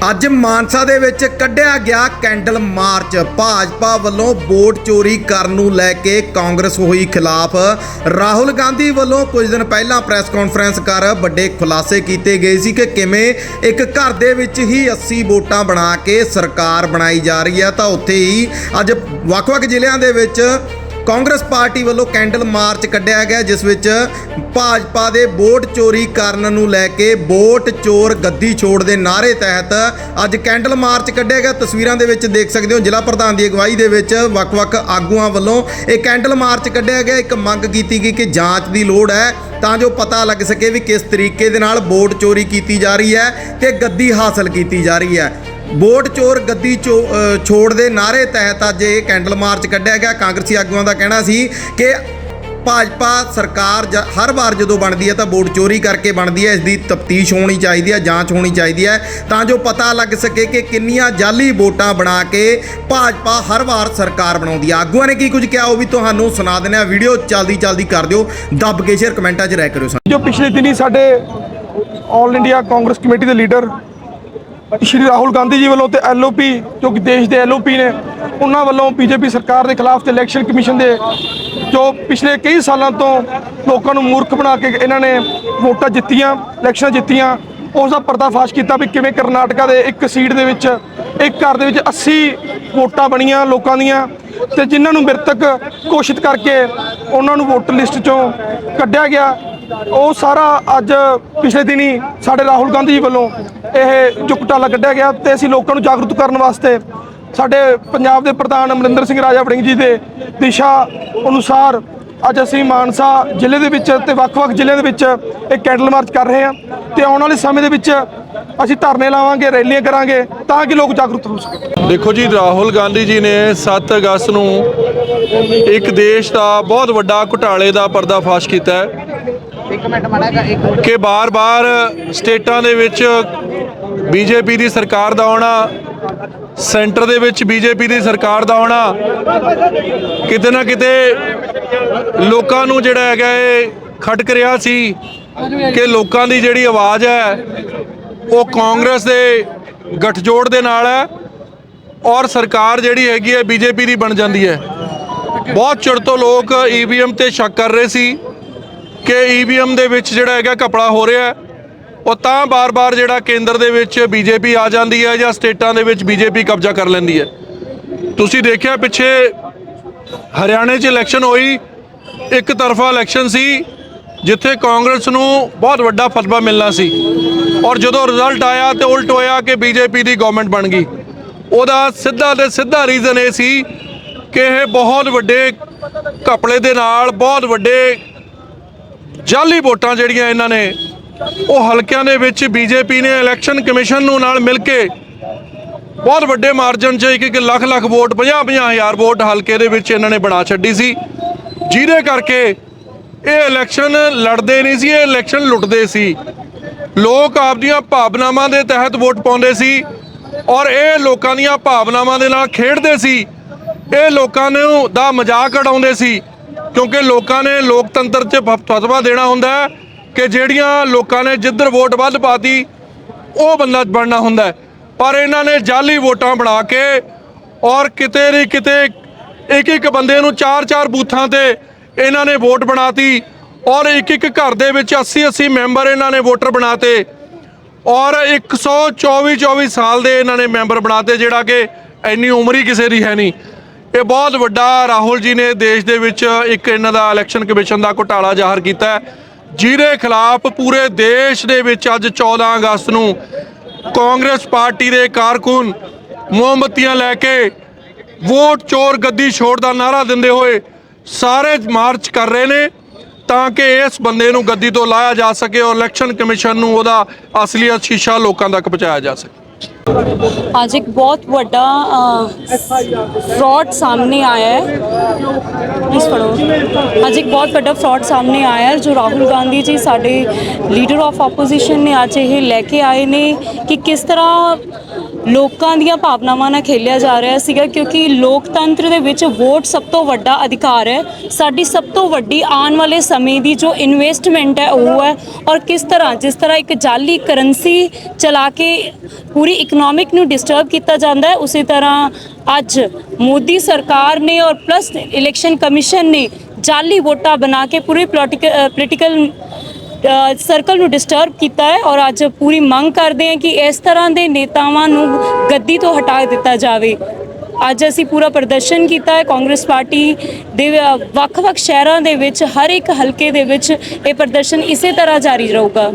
ਅੱਜ ਮਾਨਸਾ ਦੇ ਵਿੱਚ ਕੱਢਿਆ ਗਿਆ ਕੈਂਡਲ ਮਾਰਚ। ਭਾਜਪਾ ਵੱਲੋਂ ਵੋਟ ਚੋਰੀ ਕਰਨ ਨੂੰ ਲੈ ਕੇ ਕਾਂਗਰਸ ਹੋਈ ਖਿਲਾਫ। ਰਾਹੁਲ ਗਾਂਧੀ ਵੱਲੋਂ ਕੁਝ ਦਿਨ ਪਹਿਲਾਂ ਪ੍ਰੈਸ ਕਾਨਫਰੰਸ ਕਰ ਵੱਡੇ ਖੁਲਾਸੇ ਕੀਤੇ ਗਏ ਸੀ ਕਿ ਕਿਵੇਂ ਇੱਕ ਘਰ ਦੇ ਵਿੱਚ ਹੀ 80 ਵੋਟਾਂ ਬਣਾ ਕੇ ਸਰਕਾਰ ਬਣਾਈ ਜਾ ਰਹੀ ਹੈ। ਤਾਂ ਉੱਥੇ ਹੀ ਅੱਜ ਵੱਖ-ਵੱਖ ਜ਼ਿਲ੍ਹਿਆਂ ਦੇ ਵਿੱਚ ਕਾਂਗਰਸ ਪਾਰਟੀ ਵੱਲੋਂ ਕੈਂਡਲ ਮਾਰਚ ਕੱਢਿਆ ਗਿਆ, ਜਿਸ ਵਿੱਚ ਭਾਜਪਾ ਦੇ ਵੋਟ ਚੋਰੀ ਕਰਨ ਨੂੰ ਲੈ ਕੇ ਵੋਟ ਚੋਰ ਗੱਦੀ ਛੋੜ ਦੇ ਨਾਅਰੇ ਤਹਿਤ ਅੱਜ ਕੈਂਡਲ ਮਾਰਚ ਕੱਢਿਆ ਗਿਆ। ਤਸਵੀਰਾਂ ਦੇ ਵਿੱਚ ਦੇਖ ਸਕਦੇ ਹੋ, ਜ਼ਿਲ੍ਹਾ ਪ੍ਰਧਾਨ ਦੀ ਅਗਵਾਈ ਦੇ ਵਿੱਚ ਵੱਖ-ਵੱਖ ਆਗੂਆਂ ਵੱਲੋਂ ਇਹ ਕੈਂਡਲ ਮਾਰਚ ਕੱਢਿਆ ਗਿਆ। ਇੱਕ ਮੰਗ ਕੀਤੀ ਗਈ ਕਿ ਜਾਂਚ ਦੀ ਲੋੜ ਹੈ, ਤਾਂ ਜੋ ਪਤਾ ਲੱਗ ਸਕੇ ਵੀ ਕਿਸ ਤਰੀਕੇ ਦੇ ਨਾਲ ਵੋਟ ਚੋਰੀ ਕੀਤੀ ਜਾ ਰਹੀ ਹੈ ਤੇ ਗੱਦੀ ਹਾਸਲ ਕੀਤੀ ਜਾ ਰਹੀ ਹੈ। ਵੋਟ ਚੋਰ ਗੱਦੀ ਚੋ- ਛੋੜ ਦੇ ਨਾਅਰੇ ਤਹਿਤ ਅੱਜ ਇਹ ਕੈਂਡਲ ਮਾਰਚ ਕੱਢਿਆ ਗਿਆ। ਕਾਂਗਰਸੀ ਆਗੂਆਂ ਦਾ ਕਹਿਣਾ ਸੀ ਕਿ ਭਾਜਪਾ ਸਰਕਾਰ ਜ- ਹਰ ਵਾਰ ਜਦੋਂ ਬਣਦੀ ਹੈ ਤਾਂ ਵੋਟ ਚੋਰੀ ਕਰਕੇ ਬਣਦੀ ਹੈ। ਇਸ ਦੀ ਤਫਤੀਸ਼ ਹੋਣੀ ਚਾਹੀਦੀ ਹੈ, ਜਾਂਚ ਹੋਣੀ ਚਾਹੀਦੀ ਹੈ। ਤਾਂ ਜੋ ਪਤਾ ਲੱਗ ਸਕੇ ਕਿ ਕਿੰਨੀਆਂ ਜਾਲੀ ਵੋਟਾਂ ਬਣਾ ਕੇ ਭਾਜਪਾ ਹਰ ਵਾਰ ਸਰਕਾਰ ਬਣਾਉਂਦੀ ਹੈ। ਆਗੂਆਂ ਨੇ ਕੀ ਕੁਝ ਕਿਹਾ ਉਹ ਵੀ ਤੁਹਾਨੂੰ ਸੁਣਾ ਦਿੰਦੇ ਆ ਵੀਡੀਓ ਜਲਦੀ ਜਲਦੀ ਕਰ ਦਿਓ। ਦੱਬ ਕੇ ਸ਼ੇਅਰ ਕਮੈਂਟਾਂ 'ਚ ਰਹਿ ਕਰਿਓ ਜੋ ਪਿਛਲੇ ਦਿਨੀ ਸਾਡੇ ਆਲ ਇੰਡੀਆ ਕਾਂਗਰਸ ਕਮੇਟੀ ਦੇ ਲੀਡਰ ਸ਼੍ਰੀ ਰਾਹੁਲ ਗਾਂਧੀ ਜੀ ਵੱਲੋਂ ਤੇ ਐਲਓਪੀ, ਜੋ ਕਿ ਦੇਸ਼ ਦੇ ਐਲਓਪੀ ਨੇ, ਉਹਨਾਂ ਵੱਲੋਂ ਬੀਜੇਪੀ ਸਰਕਾਰ ਦੇ ਖਿਲਾਫ ਤੇ ਇਲੈਕਸ਼ਨ ਕਮਿਸ਼ਨ ਦੇ, ਜੋ ਪਿਛਲੇ ਕਈ ਸਾਲਾਂ ਤੋਂ ਲੋਕਾਂ ਨੂੰ ਮੂਰਖ ਬਣਾ ਕੇ ਇਹਨਾਂ ਨੇ ਵੋਟਾਂ ਜਿੱਤੀਆਂ, ਇਲੈਕਸ਼ਨਾਂ ਜਿੱਤੀਆਂ, ਉਸ ਦਾ ਪਰਦਾਫਾਸ਼ ਕੀਤਾ ਵੀ ਕਿਵੇਂ ਕਰਨਾਟਕਾ ਦੇ ਇੱਕ ਸੀਟ ਦੇ ਵਿੱਚ, ਇੱਕ ਘਰ ਦੇ ਵਿੱਚ 80 ਵੋਟਾਂ ਬਣੀਆਂ ਲੋਕਾਂ ਦੀਆਂ, ਤੇ ਜਿਨ੍ਹਾਂ ਨੂੰ ਮ੍ਰਿਤਕ ਘੋਸ਼ਿਤ ਕਰਕੇ ਉਹਨਾਂ ਨੂੰ ਵੋਟਰ ਲਿਸਟ ਚੋਂ ਕੱਢਿਆ ਗਿਆ ਉਹ ਸਾਰਾ ਅੱਜ ਪਿਛਲੇ ਦਿਨੀ ਸਾਡੇ ਰਾਹੁਲ ਗਾਂਧੀ ਜੀ ਵੱਲੋਂ ਇਹ ਜੁਕਟਾਲਾ ਕੱਢਿਆ ਗਿਆ ਤੇ ਅਸੀਂ ਲੋਕਾਂ ਨੂੰ ਜਾਗਰੂਕ ਕਰਨ ਵਾਸਤੇ ਸਾਡੇ ਪੰਜਾਬ ਦੇ ਪ੍ਰਧਾਨ ਅਮਰਿੰਦਰ ਸਿੰਘ ਰਾਜਾ ਵੜਿੰਗ ਜੀ ਦੇ ਦਿਸ਼ਾ ਅਨੁਸਾਰ ਅੱਜ ਅਸੀਂ ਮਾਨਸਾ ਜ਼ਿਲ੍ਹੇ ਦੇ ਵਿੱਚ ਤੇ ਵੱਖ-ਵੱਖ ਜ਼ਿਲ੍ਹਿਆਂ ਦੇ ਵਿੱਚ ਇਹ ਕੈਂਡਲ ਮਾਰਚ ਕਰ ਰਹੇ ਹਾਂ ਤੇ ਆਉਣ ਵਾਲੇ ਸਮੇਂ ਦੇ ਵਿੱਚ ਅਸੀਂ ਧਰਨੇ ਲਾਵਾਂਗੇ, ਰੈਲੀਆਂ ਕਰਾਂਗੇ ਤਾਂ ਕਿ ਲੋਕ ਜਾਗਰੂਕ ਹੋ ਸਕਣ। ਦੇਖੋ ਜੀ, ਰਾਹੁਲ ਗਾਂਧੀ ਜੀ ਨੇ 7 ਅਗਸਤ ਨੂੰ ਇੱਕ ਦੇਸ਼ ਦਾ ਬਹੁਤ ਵੱਡਾ ਘੁਟਾਲੇ ਦਾ ਪਰਦਾਫਾਸ਼ ਕੀਤਾ ਹੈ। ਕਿ ਬਾਰ-ਬਾਰ ਸਟੇਟਾਂ ਦੇ ਵਿੱਚ ਬੀਜੇਪੀ ਦੀ ਸਰਕਾਰ ਦਾ ਆਉਣਾ, ਸੈਂਟਰ ਦੇ ਵਿੱਚ ਬੀਜੇਪੀ ਦੀ ਸਰਕਾਰ ਦਾ ਆਉਣਾ, ਕਿਤੇ ਨਾ ਕਿਤੇ ਲੋਕਾਂ ਨੂੰ ਜਿਹੜਾ ਹੈਗਾ ਇਹ ਖਟਕ ਰਿਹਾ ਸੀ ਕਿ ਲੋਕਾਂ ਦੀ ਜਿਹੜੀ ਆਵਾਜ਼ ਹੈ, ਉਹ ਕਾਂਗਰਸ ਦੇ ਗਠਜੋੜ ਦੇ ਨਾਲ ਹੈ ਔਰ ਸਰਕਾਰ ਜਿਹੜੀ ਹੈਗੀ ਹੈ ਬੀਜੇਪੀ ਦੀ ਬਣ ਜਾਂਦੀ ਹੈ। ਬਹੁਤ ਚਿਰ ਤੋਂ ਲੋਕ ਈਵੀਐਮ ਤੇ ਸ਼ੱਕ ਕਰ ਰਹੇ ਸੀ ਕਿ ਈਵੀਐਮ ਦੇ ਵਿੱਚ ਜਿਹੜਾ ਹੈਗਾ ਘਪਲਾ ਹੋ ਰਿਹਾ ਹੈ। ਉਹ ਤਾਂ ਬਾਰ-ਬਾਰ ਜਿਹੜਾ ਕੇਂਦਰ ਦੇ ਵਿੱਚ ਬੀਜੇਪੀ ਆ ਜਾਂਦੀ ਹੈ ਜਾਂ ਸਟੇਟਾਂ ਦੇ ਵਿੱਚ ਬੀਜੇਪੀ ਕਬਜ਼ਾ ਕਰ ਲੈਂਦੀ ਹੈ। ਤੁਸੀਂ ਦੇਖਿਆ ਪਿੱਛੇ ਹਰਿਆਣੇ 'ਚ ਇਲੈਕਸ਼ਨ ਹੋਈ, ਇੱਕ ਤਰਫਾ ਇਲੈਕਸ਼ਨ ਸੀ, ਜਿੱਥੇ ਕਾਂਗਰਸ ਨੂੰ ਬਹੁਤ ਵੱਡਾ ਫਤਵਾ ਮਿਲਣਾ ਸੀ। ਔਰ ਜਦੋਂ ਰਿਜ਼ਲਟ ਆਇਆ ਤੇ ਉਲਟ ਹੋਇਆ ਕਿ ਬੀਜੇਪੀ ਦੀ ਗਵਰਨਮੈਂਟ ਬਣ ਗਈ। ਉਹਦਾ ਸਿੱਧਾ ਤੇ ਸਿੱਧਾ ਰੀਜ਼ਨ ਇਹ ਸੀ ਕਿ ਇਹ ਬਹੁਤ ਵੱਡੇ ਘਪਲੇ ਦੇ ਨਾਲ, ਬਹੁਤ ਵੱਡੇ ਜਾਲੀ ਵੋਟਾਂ ਜਿਹੜੀਆਂ ਇਹਨਾਂ ਨੇ, ਉਹ ਹਲਕਿਆਂ ਦੇ ਵਿੱਚ ਬੀਜੇਪੀ ਨੇ ਇਲੈਕਸ਼ਨ ਕਮਿਸ਼ਨ ਨੂੰ ਨਾਲ ਮਿਲ ਕੇ ਬਹੁਤ ਵੱਡੇ ਮਾਰਜਨ 'ਚ ਇੱਕ ਇੱਕ ਲੱਖ ਲੱਖ ਵੋਟ 50 50 ਹਜ਼ਾਰ ਵੋਟ ਹਲਕੇ ਦੇ ਵਿੱਚ ਇਹਨਾਂ ਨੇ ਬਣਾ ਛੱਡੀ ਸੀ। ਜਿਹਦੇ ਕਰਕੇ ਇਹ ਇਲੈਕਸ਼ਨ ਲੜਦੇ ਨਹੀਂ ਸੀ, ਇਹ ਇਲੈਕਸ਼ਨ ਲੁੱਟਦੇ ਸੀ। ਲੋਕ ਆਪਦੀਆਂ ਭਾਵਨਾਵਾਂ ਦੇ ਤਹਿਤ ਵੋਟ ਪਾਉਂਦੇ ਸੀ ਔਰ ਇਹ ਲੋਕਾਂ ਦੀਆਂ ਭਾਵਨਾਵਾਂ ਦੇ ਨਾਲ ਖੇਡਦੇ ਸੀ। ਇਹ ਲੋਕਾਂ ਨੂੰ ਦਾ ਮਜ਼ਾਕ ਉਡਾਉਂਦੇ ਸੀ। ਕਿਉਂਕਿ ਲੋਕਾਂ ਨੇ ਲੋਕਤੰਤਰ 'ਚ ਫ- ਫਤਵਾ ਦੇਣਾ ਹੁੰਦਾ ਹੈ ਕਿ ਜਿਹੜੀਆਂ ਲੋਕਾਂ ਨੇ ਜਿੱਧਰ ਵੋਟ ਵੱਧ ਪਾਤੀ, ਉਹ ਬੰਦਾ ਬਣਨਾ ਹੁੰਦਾ ਪਰ ਇਹਨਾਂ ਨੇ ਜਾਲੀ ਵੋਟਾਂ ਬਣਾ ਕੇ ਔਰ ਕਿਤੇ ਨਹੀਂ ਕਿਤੇ ਇੱਕ ਇੱਕ ਬੰਦੇ ਨੂੰ ਚਾਰ ਚਾਰ ਬੂਥਾਂ ਤੇ ਇਹਨਾਂ ਨੇ ਵੋਟ ਬਣਾਤੀ ਔਰ ਇੱਕ ਇੱਕ ਘਰ ਦੇ ਵਿੱਚ 80 80 ਮੈਂਬਰ ਇਹਨਾਂ ਨੇ ਵੋਟਰ ਬਣਾਤੇ ਔਰ 124 24 ਸਾਲ ਦੇ ਇਹਨਾਂ ਨੇ ਮੈਂਬਰ ਬਣਾਤੇ, ਜਿਹੜਾ ਕਿ ਇੰਨੀ ਉਮਰ ਹੀ ਕਿਸੇ ਦੀ ਹੈ ਨਹੀਂ। ਇਹ ਬਹੁਤ ਵੱਡਾ ਰਾਹੁਲ ਜੀ ਨੇ ਦੇਸ਼ ਦੇ ਵਿੱਚ ਇੱਕ ਇਹਨਾਂ ਦਾ ਇਲੈਕਸ਼ਨ ਕਮਿਸ਼ਨ ਦਾ ਘੁਟਾਲਾ ਜ਼ਾਹਰ ਕੀਤਾ ਜਿਹਦੇ ਖਿਲਾਫ ਪੂਰੇ ਦੇਸ਼ ਦੇ ਵਿੱਚ ਅੱਜ 14 ਅਗਸਤ ਨੂੰ ਕਾਂਗਰਸ ਪਾਰਟੀ ਦੇ ਕਾਰਕੁਨ ਮੋਮਬੱਤੀਆਂ ਲੈ ਕੇ ਵੋਟ ਚੋਰ ਗੱਦੀ ਛੋੜ ਦਾ ਨਾਰਾ ਦਿੰਦੇ ਹੋਏ ਸਾਰੇ ਮਾਰਚ ਕਰ ਰਹੇ ਨੇ ਤਾਂ ਕਿ ਇਸ ਬੰਦੇ ਨੂੰ ਗੱਦੀ ਤੋਂ ਲਾਇਆ ਜਾ ਸਕੇ ਔਰ ਇਲੈਕਸ਼ਨ ਕਮਿਸ਼ਨ ਨੂੰ ਉਹਦਾ ਅਸਲੀਅਤ ਸ਼ੀਸ਼ਾ ਲੋਕਾਂ ਤੱਕ ਪਹੁੰਚਾਇਆ ਜਾ ਸਕੇ। ਅੱਜ ਇੱਕ ਬਹੁਤ ਵੱਡਾ ਫਰਾਡ ਸਾਹਮਣੇ ਆਇਆ ਹੈ। ਪਲੀਜ਼ ਪੜੋ ਅੱਜ ਇੱਕ ਬਹੁਤ ਵੱਡਾ ਫਰਾਡ ਸਾਹਮਣੇ ਆਇਆ ਹੈ, ਜੋ ਰਾਹੁਲ ਗਾਂਧੀ ਜੀ ਸਾਡੇ ਲੀਡਰ ਆਫ ਆਪੋਜੀਸ਼ਨ ਨੇ ਅੱਜ ਇਹ ਲੈ ਕੇ ਆਏ ਨੇ ਕਿ ਕਿਸ ਤਰ੍ਹਾਂ ਲੋਕਾਂ ਦੀਆਂ ਭਾਵਨਾਵਾਂ ਨਾਲ ਖੇਲਿਆ ਜਾ ਰਿਹਾ ਸੀਗਾ ਕਿਉਂਕਿ ਲੋਕਤੰਤਰ ਦੇ ਵਿੱਚ ਵੋਟ ਸਭ ਤੋਂ ਵੱਡਾ ਅਧਿਕਾਰ ਹੈ। ਸਾਡੀ ਸਭ ਤੋਂ ਵੱਡੀ ਆਉਣ ਵਾਲੇ ਸਮੇਂ ਦੀ ਜੋ ਇਨਵੈਸਟਮੈਂਟ ਹੈ, ਉਹ ਹੈ ਔਰ ਕਿਸ ਤਰ੍ਹਾਂ, ਜਿਸ ਤਰ੍ਹਾਂ ਇੱਕ ਜਾਲੀ ਕਰੰਸੀ ਚਲਾ ਕੇ ਪੂਰੀ ਇਕਨੋਮਿਕ ਨੂੰ ਡਿਸਟਰਬ ਕੀਤਾ ਜਾਂਦਾ ਹੈ, ਉਸੇ ਤਰ੍ਹਾਂ ਅੱਜ ਮੋਦੀ ਸਰਕਾਰ ਨੇ ਔਰ ਪਲੱਸ ਇਲੈਕਸ਼ਨ ਕਮਿਸ਼ਨ ਨੇ ਜਾਲੀ ਵੋਟਾਂ ਬਣਾ ਕੇ ਪੂਰੇ ਪੋਲੀਟੀਕਲ ਸਰਕਲ ਨੂੰ ਡਿਸਟਰਬ ਕੀਤਾ ਹੈ ਔਰ ਅੱਜ ਪੂਰੀ ਮੰਗ ਕਰਦੇ ਹਾਂ ਕਿ ਇਸ ਤਰ੍ਹਾਂ ਦੇ ਨੇਤਾਵਾਂ ਨੂੰ ਗੱਦੀ ਤੋਂ ਹਟਾ ਦਿੱਤਾ ਜਾਵੇ। ਅੱਜ ਅਸੀਂ ਪੂਰਾ ਪ੍ਰਦਰਸ਼ਨ ਕੀਤਾ ਹੈ। ਕਾਂਗਰਸ ਪਾਰਟੀ ਦੇ ਵੱਖ-ਵੱਖ ਸ਼ਹਿਰਾਂ ਦੇ ਵਿੱਚ, ਹਰ ਇੱਕ ਹਲਕੇ ਦੇ ਵਿੱਚ ਇਹ ਪ੍ਰਦਰਸ਼ਨ ਇਸੇ ਤਰ੍ਹਾਂ ਜਾਰੀ ਰਹੂਗਾ।